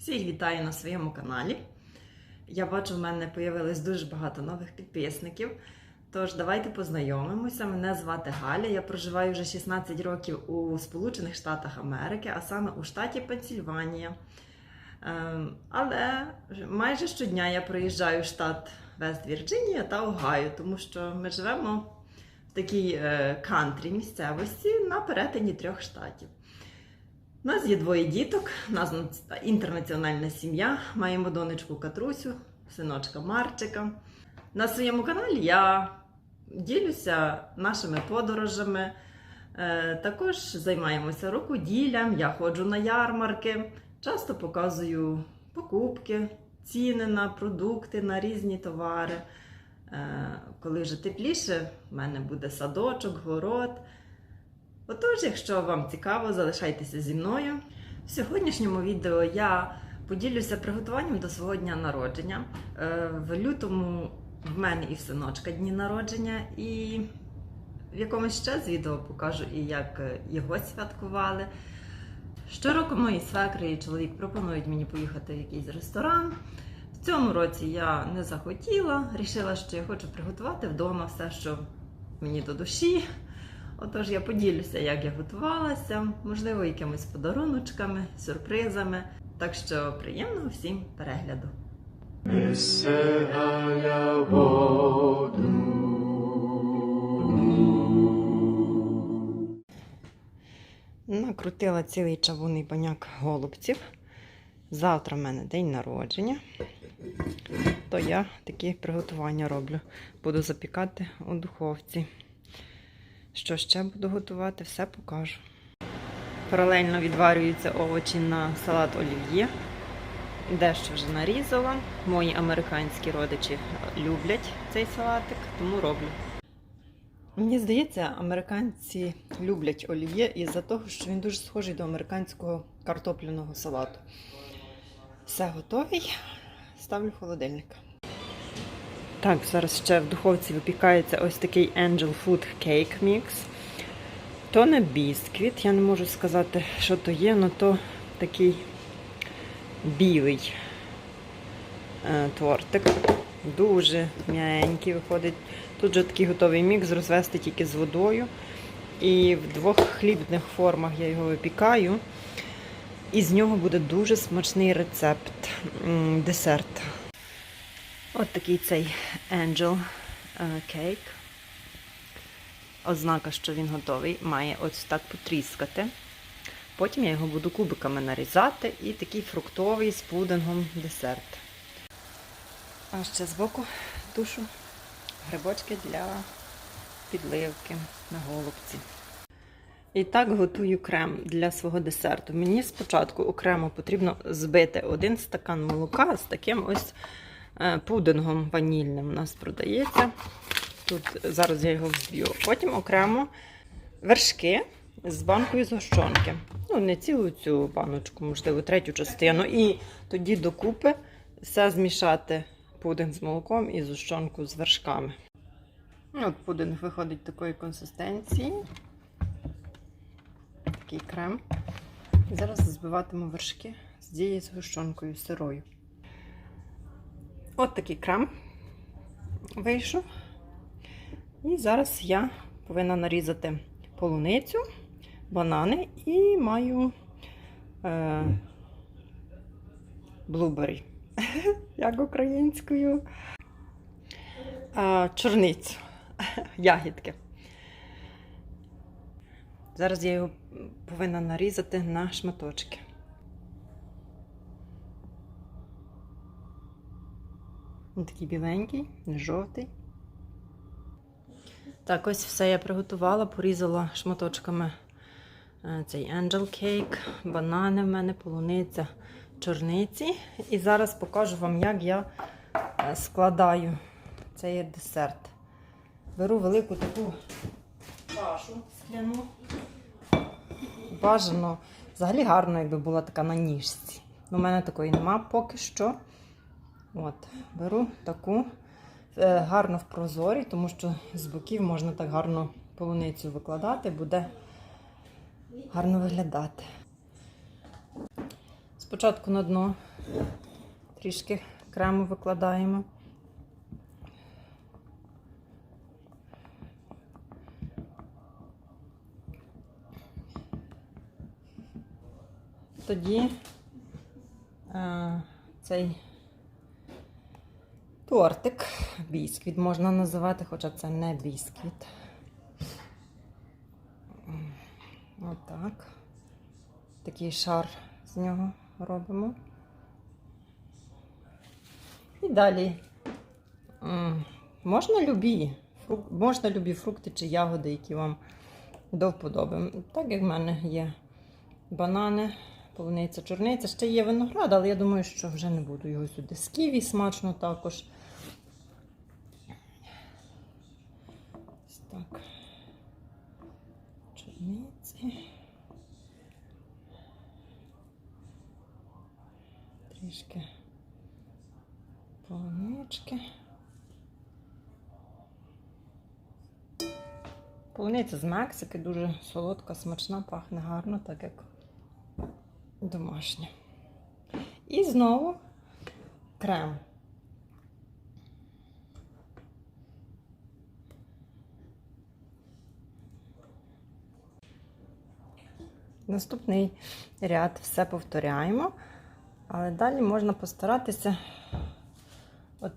Всіх вітаю на своєму каналі. Я бачу, в мене з'явилось дуже багато нових підписників. Тож давайте познайомимося. Мене звати Галя. Я проживаю вже 16 років у Сполучених Штатах Америки, а саме у штаті Пенсільванія. Ем, Але майже щодня я проїжджаю в штат Вест-Вірджинія та Огайо, тому що ми живемо в такій е, кантрі місцевості на перетині трьох штатів. У нас є двоє діток, у нас інтернаціональна сім'я. Маємо донечку Катрусю, синочка Марчика. На своєму каналі я ділюся нашими подорожами. Е, Також займаємося рукоділлям, я ходжу на ярмарки, часто показую покупки, ціни на продукти, на різні товари. Е, Коли вже тепліше, в мене буде садочок, город. Отож, якщо вам цікаво, залишайтеся зі мною. В сьогоднішньому відео я поділюся приготуванням до свого дня народження. Е, В лютому в мене і в синочка дні народження, і в якомусь ще з відео покажу і як його святкували. Щороку мої свекри і чоловік пропонують мені поїхати в якийсь ресторан. В цьому році я не захотіла, рішила, що я хочу приготувати вдома все, що мені до душі. Отож, я поділюся, як я готувалася, можливо, якимись подаруночками, сюрпризами. Так що приємного всім перегляду. Накрутила цілий чавунний баняк голубців. Завтра в мене день народження. То я такі приготування роблю. Буду запікати у духовці. Що ще буду готувати, все покажу. Паралельно відварюються овочі на салат олів'є. Дещо вже нарізала. Мої американські родичі люблять цей салатик, тому роблю. Мені здається, американці люблять олів'є із-за того, що він дуже схожий до американського картопляного салату. Все готовий. Ставлю в холодильник. Так, зараз ще в духовці випікається ось такий Angel Food Cake Mix. То не бісквіт, я не можу сказати, що то є, але то такий білий е, тортик. Дуже м'ягенький виходить. Тут же такий готовий мікс розвести тільки з водою. І в двох хлібних формах я його випікаю. І з нього буде дуже смачний рецепт десерт. От такий цей Angel е, кейк. Ознака, що він готовий, має ось так потріскати. Потім я його буду кубиками нарізати і такий фруктовий з пудингом десерт. А ще збоку тушу грибочки для підливки на голубці. І так готую крем для свого десерту. Мені спочатку окремо потрібно збити один стакан молока з таким ось пудингом ванільним у нас продається. Тут зараз я його взб'ю. Потім окремо вершки з банкою згущенки. Ну, не цілу цю баночку, можливо, третю частину. І тоді докупи все змішати пудинг з молоком і згущенку з вершками. От пудинг виходить такої консистенції. Такий крем. Зараз збиватиму вершки з цією згущенкою сирою. От такий крем вийшов. І зараз я повинна нарізати полуницю, банани і маю е, блубері. Як українською. Е, чорницю. Ягідки. Зараз я його повинна нарізати на шматочки. Він такий біленький, не жовтий. Так, ось все я приготувала, порізала шматочками е, цей Angel Cake, банани в мене, полуниця, чорниці. І зараз покажу вам, як я е, складаю цей десерт. Беру велику таку чашу скляну. Бажано, взагалі гарно, якби була така на ніжці. У мене такої нема поки що. От, беру таку е, гарно в прозорі, тому що з боків можна так гарно полуницю викладати, буде гарно виглядати. Спочатку на дно Трішки крему викладаємо. Тоді е, цей тортик, бісквіт можна називати, хоча це не бісквіт. Отак. Такий шар з нього робимо. І далі можна любі, фрук- можна любі фрукти чи ягоди, які вам до вподоби. Так як в мене є банани, полуниця, чорниця, ще є виноград, але я думаю, що вже не буду його сюди. З ківі смачно також. Ось так. Чорниці. Трішки полунички. Полуниця з Мексики дуже солодка, смачна, пахне гарно, так як домашня. І знову крем. Наступний ряд все повторяємо, але далі можна постаратися от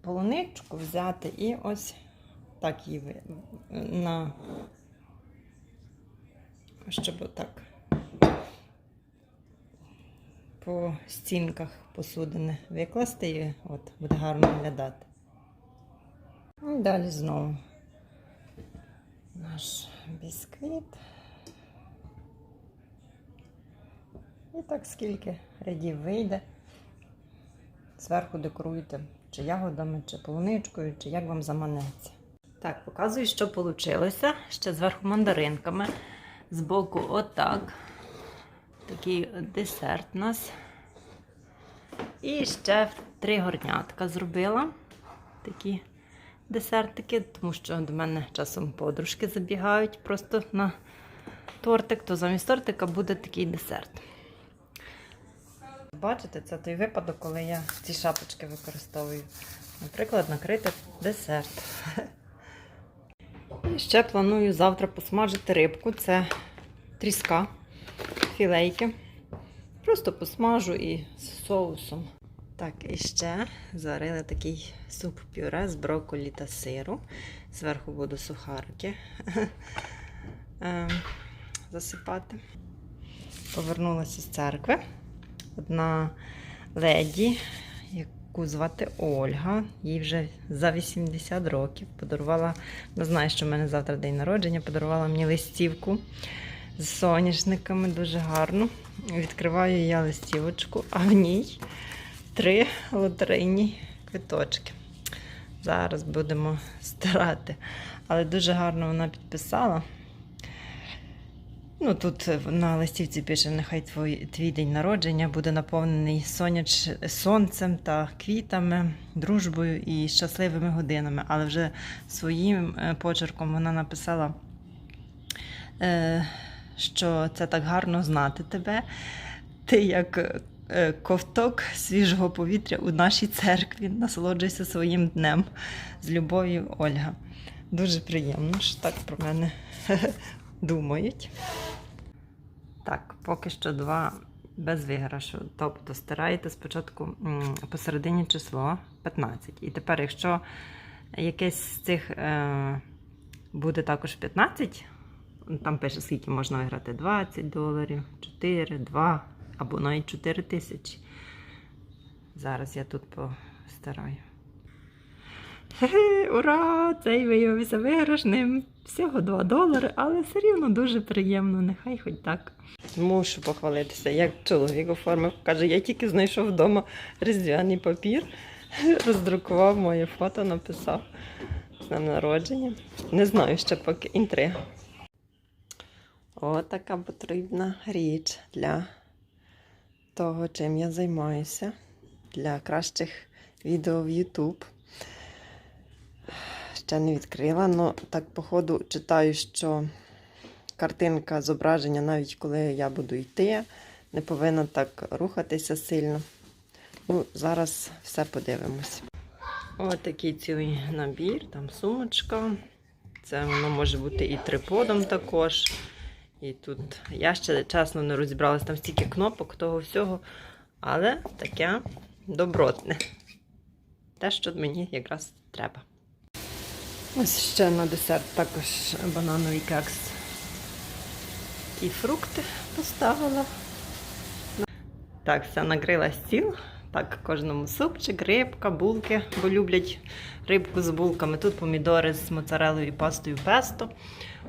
полуничку взяти і ось так її на щоб отак по стінках посудини викласти і от буде гарно виглядати. І далі знову наш бісквіт. І так скільки рядів вийде. Зверху декоруйте чи ягодами, чи полуничкою, чи як вам заманеться. Так, показую, що вийшло. Ще зверху мандаринками. Збоку отак. Такий десерт у нас. І ще три горнятка зробила. Такі десертики, тому що до мене часом подружки забігають просто на тортик, то замість тортика буде такий десерт. Бачите, це той випадок, коли я ці шапочки використовую. Наприклад, накрити десерт. І ще планую завтра посмажити рибку. Це тріска, філейки. Просто посмажу і з соусом. Так, і ще зварили такий суп-пюре з брокколі та сиру. Зверху буду сухарики ем, засипати. Повернулася з церкви. Одна леді, яку звати Ольга, їй вже за 80 років подарувала, не знаю, що в мене завтра день народження, подарувала мені листівку з соняшниками, дуже гарно. Відкриваю я листівочку, а в ній три лотерейні квиточки. Зараз будемо старати. Але дуже гарно вона підписала. Ну, тут на листівці пише, нехай твій, твій день народження буде наповнений соняч, сонцем та квітами, дружбою і щасливими годинами. Але вже своїм е, почерком вона написала, е, що це так гарно знати тебе. Ти як е, ковток свіжого повітря у нашій церкві. Насолоджуйся своїм днем. З любов'ю, Ольга. Дуже приємно, що так про мене думають. Так, поки що два без виграшу. Тобто стираєте спочатку посередині число 15. І тепер, якщо якесь з цих е, буде також 15, там пише, скільки можна виграти: 20 доларів, 4, 2 або навіть 4 тисячі. Зараз я тут постараю. Хе-хе, ура! Цей виявився виграшним. Всього 2 долари, але все рівно дуже приємно, нехай хоч так. Мушу похвалитися, як чоловік оформив. Каже, я тільки знайшов вдома різдвяний папір, роздрукував моє фото, написав з днем народження. Не знаю, ще поки інтрига. О, така потрібна річ для того, чим я займаюся, для кращих відео в YouTube. Ще не відкрила, але так, походу, читаю, що картинка зображення, навіть коли я буду йти, не повинна так рухатися сильно. Ну, зараз все подивимось. Ось такий цілий набір, там сумочка. Це воно може бути і триподом також. І тут я ще чесно не розібралася, там стільки кнопок, того всього. Але таке добротне. Те, що мені якраз треба. Ось ще на десерт також банановий кекс. І фрукти поставила. Так, все накрила стіл. Так, кожному супчик, рибка, булки, бо люблять рибку з булками. Тут помідори з моцарелою і пастою песто,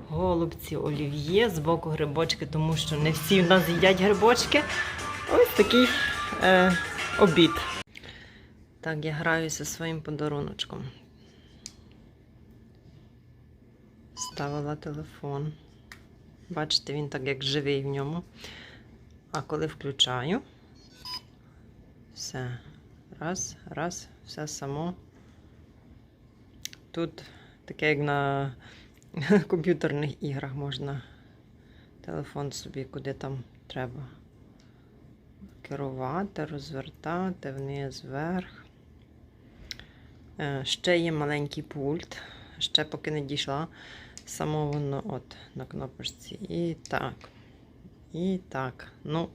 голубці, олів'є, збоку грибочки, тому що не всі в нас їдять грибочки. Ось такий е, обід. Так, я граюся своїм подаруночком. Ставила телефон. Бачите, він так як живий в ньому. А коли включаю, все. Раз, раз, все само. Тут таке, як на комп'ютерних іграх можна телефон собі куди там треба керувати, розвертати вниз, вверх. Е, Ще є маленький пульт. Ще поки не дійшла. Само воно от на кнопочці. І так. І так. Ну,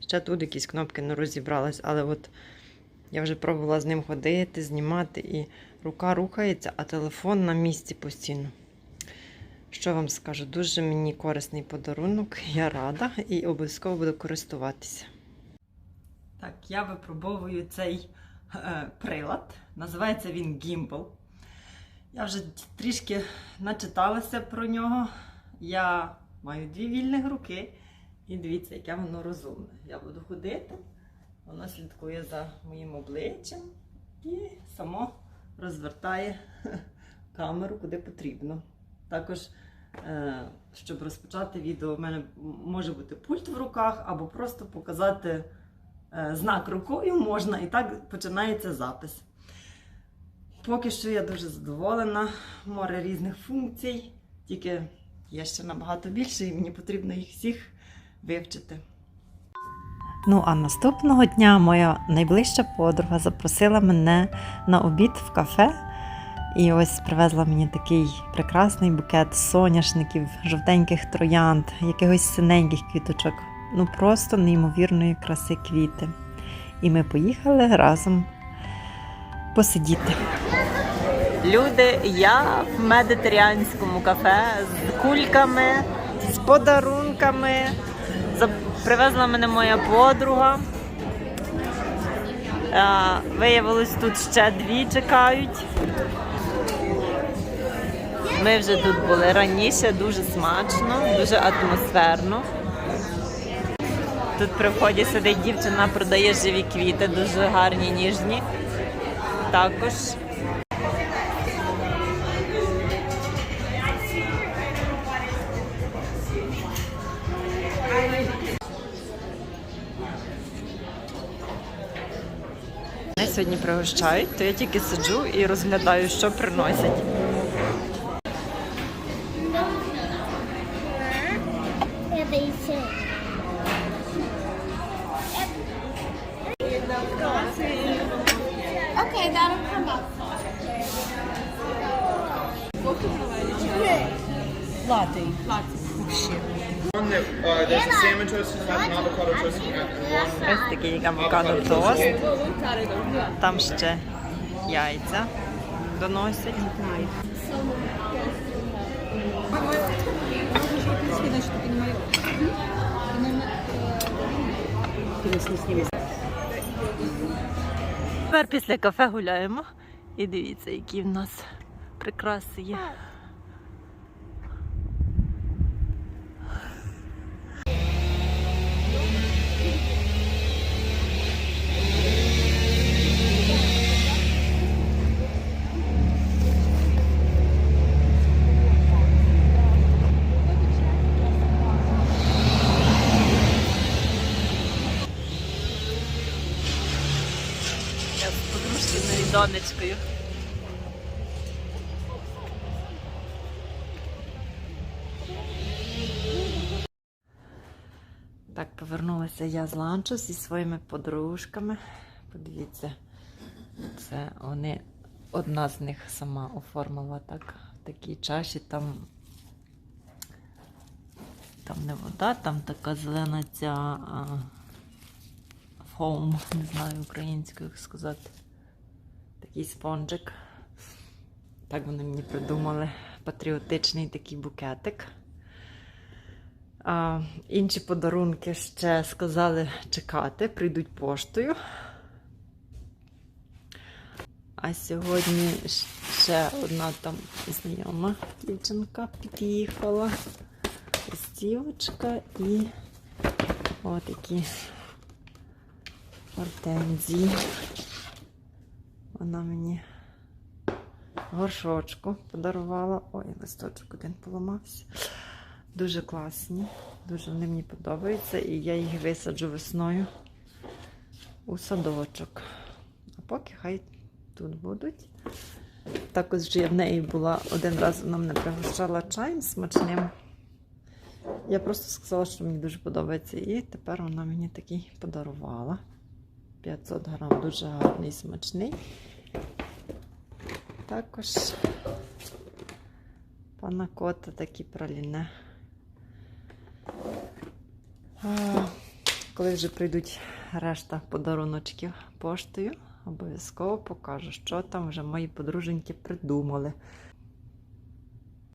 ще тут якісь кнопки не розібралась, але от я вже пробувала з ним ходити, знімати, і рука рухається, а телефон на місці постійно. Що вам скажу? Дуже мені корисний подарунок, я рада і обов'язково буду користуватися. Так, я випробовую цей е, прилад. Називається він Gimbal. Я вже трішки начиталася про нього. Я маю дві вільних руки. І дивіться, яке воно розумне. Я буду ходити, воно слідкує за моїм обличчям і само розвертає камеру куди потрібно. Також, е, щоб розпочати відео, в мене може бути пульт в руках, або просто показати е, знак рукою можна, і так починається запис. Поки що я дуже задоволена, море різних функцій, тільки є ще набагато більше, і мені потрібно їх всіх вивчити. Ну, а наступного дня моя найближча подруга запросила мене на обід в кафе. І ось привезла мені такий прекрасний букет соняшників, жовтеньких троянд, якихось синеньких квіточок. Ну просто неймовірної краси квіти. І ми поїхали разом посидіти. Люди, я в медитеріанському кафе з кульками, з подарунками. Привезла мене моя подруга. Виявилось, тут ще дві чекають. Ми вже тут були раніше, дуже смачно, дуже атмосферно. Тут при вході сидить дівчина, продає живі квіти, дуже гарні, ніжні. Також Мене сьогодні пригощають, то я тільки сиджу і розглядаю, що приносять. Yeah, they say. Okay, that'll come up. One uh, there's a salmon toast, an avocado toast, and one Ось такий авокадо тост. Там ще яйця доносять. Тепер після кафе гуляємо. І дивіться, які в нас прикраси є. Подружкиною. Так, повернулася я з ланчу зі своїми подружками. Подивіться, це вони, одна з них сама оформила так, в такій чаші. Там, там не вода, там така зелена ця а, фоум, не знаю українською як сказати. Такий спонжик. Так вони мені придумали. Патріотичний такий букетик. А, інші подарунки ще сказали чекати, прийдуть поштою. А сьогодні ще одна там знайома дівчинка під'їхала. Листівочка і отакі гортензії. Вона мені горшочку подарувала. Ой, листочок один поламався. Дуже класні, дуже вони мені подобаються, і я їх висаджу весною у садочок. А поки хай тут будуть. Також я в неї була один раз, вона мене пригощала чаєм смачним. Я просто сказала, що мені дуже подобається. І тепер вона мені такий подарувала. 500 грам, дуже гарний, смачний. Також пана кота такі праліне. Коли вже прийдуть решта подаруночків поштою, обов'язково покажу, що там вже мої подруженьки придумали.